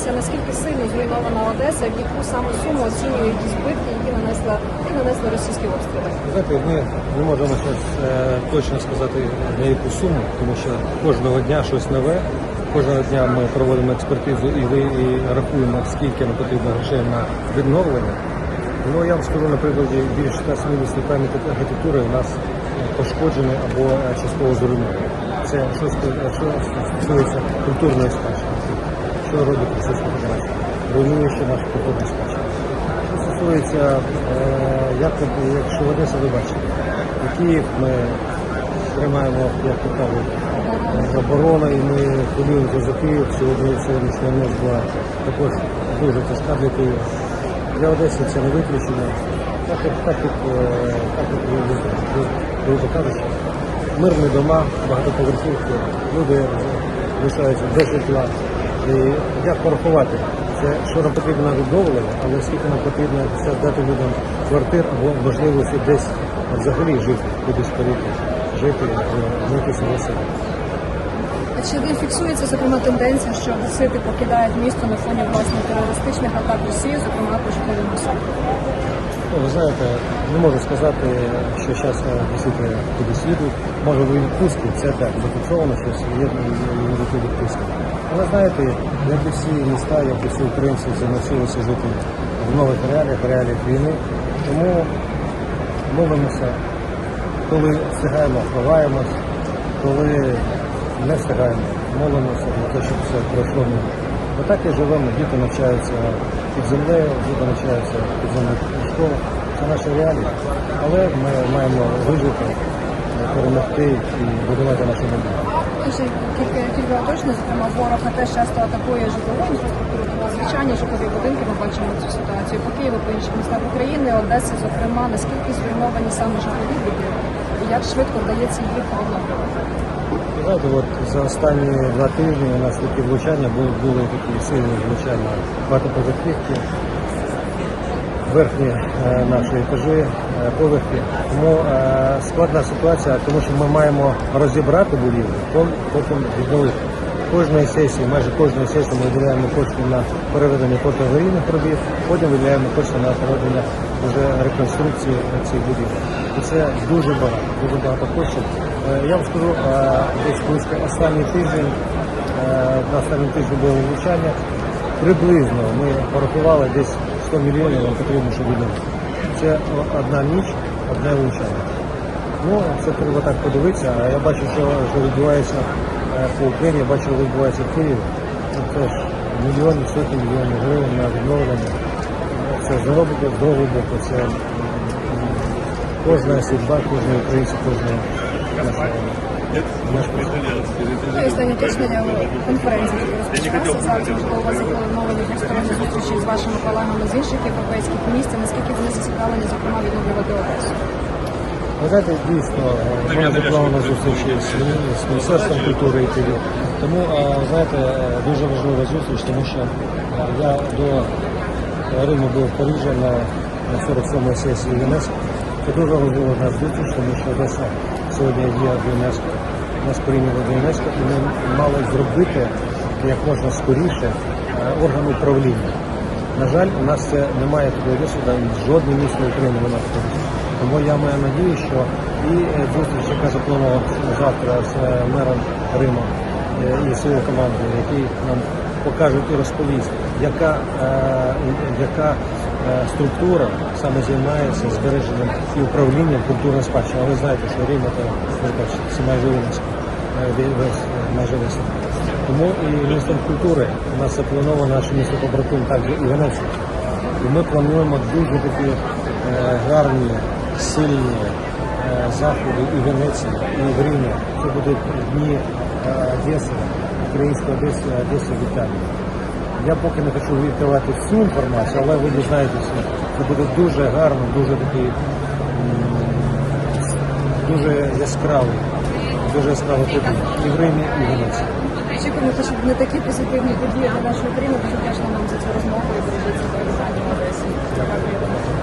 дізнатися, наскільки сильно зруйнована Одеса, в яку саме суму оцінюють ті збитки, які нанесла які нанесли російські обстріли. Знаєте, ми не можемо зараз е, точно сказати на яку суму, тому що кожного дня щось нове. Кожного дня ми проводимо експертизу і, ви, і рахуємо, скільки нам потрібно грошей на відновлення. Ну я вам скажу на прикладі більше 170 пам'яток архітектури у нас пошкоджені або е, частково зруйновані. Це що, ст- що стосується культурної спадщини. Що робить Російська Федерація? Ще нашу культурну спадщину. Що стосується, як, якщо в Одесі ви бачите, і Київ ми тримаємо, як то кажуть, оборону, і ми хвилюємося за Київ. Сьогодні сьогоднішня ніч була також дуже тяжка для Києва. Для Одеси це не виключення. Так як, так е, так ви, грубо кажучи, мирні дома, багатоповерхівки, люди лишаються без житла. І як порахувати? Це що нам потрібно відновлення, але скільки нам потрібно дати людям квартир або можливості десь взагалі жити, кудись перейти, жити, в себе себе. А чи фіксується зокрема тенденція, що одесити покидають місто на фоні власне терористичних атак Росії, зокрема? Ну, ви знаєте, не можу сказати, що зараз дійсно кудись їдуть. Може в відпустці, це так, зафіксовано щось, є люди у відпустці. Але знаєте, як і всі міста, як і всі українці заносилися жити в нових реаліях, реаліях війни. Тому молимося, коли встигаємо, ховаємось, коли не встигаємо, молимося для того, щоб все пройшло Бо так і живемо, діти навчаються під землею, діти навчаються під землею школах. Це наші реалії. Але ми маємо вижити, перемогти і будувати наше майбутнє. Ще кілька кілька уточнень, зокрема, ворог на те часто атакує житлову інфраструктуру, звичайні житлові будинки. Ми бачимо цю ситуацію по Києву, по інших містах України, Одеси, зокрема, наскільки зруйновані саме житлові будинки, і як швидко вдається їх відновлювати. Знаєте, от за останні два тижні у нас такі влучання були, були такі сильні влучання багатоповерхівки, верхні е, наші етажі, е, поверхи. Тому е, складна ситуація, тому що ми маємо розібрати будівлю, потім відновити. Кожної сесії, майже кожної сесії ми виділяємо кошти на переведення протиаварійних робіт, потім виділяємо кошти на проведення вже реконструкції цих будівель. І це дуже багато, дуже багато коштів. Е, Я вам скажу, е, десь близько останній тиждень, е, на останній тиждень було влучання. Приблизно ми порахували десь 100 мільйонів нам потрібно, щоб відновити. Це одна ніч, одне влучання. Ну, це треба так подивитися. А я бачу, що, що відбувається по Україні, я бачу, що відбувається в Києві. Це теж мільйони, сотні мільйонів гривень на відновлення. Це заробити другого боку. Це кожна судьба, кожного українця, нашого. нашого. Ну останнє уточнення конференції, розпочалася можливо, у вас заплановані двосторонні зустрічі з вашими колегами з інших європейських міст, наскільки вони зацікавлені, зокрема, відновлювати Одесу? Ви знаєте, дійсно, в мене запланована зустріч з, Міністерством культури і ТВ. Тому, знаєте, дуже важлива зустріч, тому що я до Риму був в Парижі на, на 47-й сесії ЮНЕСКО. Це дуже важлива наша зустріч, тому що Одеса сьогодні є в ЮНЕСКО. Нас прийняли до ЮНЕСКО і ми мали зробити як можна скоріше е, орган управління. На жаль, у нас це немає такого досвіду, жодне місто України досвіду. Тому я маю надію, що і е, зустріч, яка запланована завтра з е, мером Риму е, і своєю командою, який нам покажуть і розповість, яка, яка структура саме займається збереженням і управлінням культурної спадщини. Ви знаєте, що Рим це, майже ЮНЕСКО, майже весь. Тому і містом культури у нас заплановано наше місто побратим, також і Венеція. І ми плануємо дуже такі гарні, сильні е, заходи і в Венеції, і в Римі. Це будуть дні е, Одеси, української Одеси, Одеси в Італії. Я поки не хочу відкривати всю інформацію, але ви дізнаєтеся, це буде дуже гарно, дуже такий дуже яскравий, дуже яскравий подій і в Римі, і в Венеції. Очікуємо, що не такі позитивні події для нашої країни. Дуже вдячна вам за цю розмову і бережіть.